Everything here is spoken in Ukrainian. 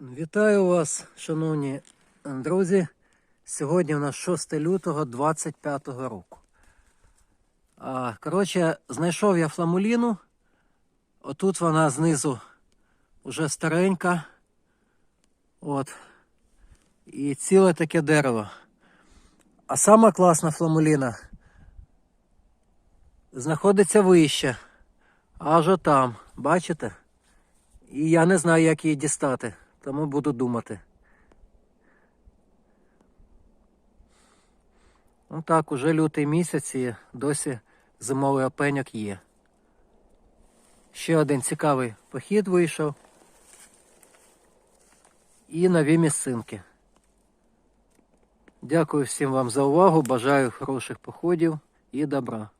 Вітаю вас, шановні друзі. Сьогодні у нас 6 лютого 25 року. Коротше, знайшов я фламуліну. Отут вона знизу вже старенька. От. І ціле таке дерево. А сама класна фламуліна знаходиться вище. Аж отам. Бачите? І я не знаю, як її дістати, тому буду думати. Ну так, уже лютий місяць і досі зимовий опеньок є. Ще один цікавий похід вийшов. І нові місцинки. Дякую всім вам за увагу. Бажаю хороших походів і добра.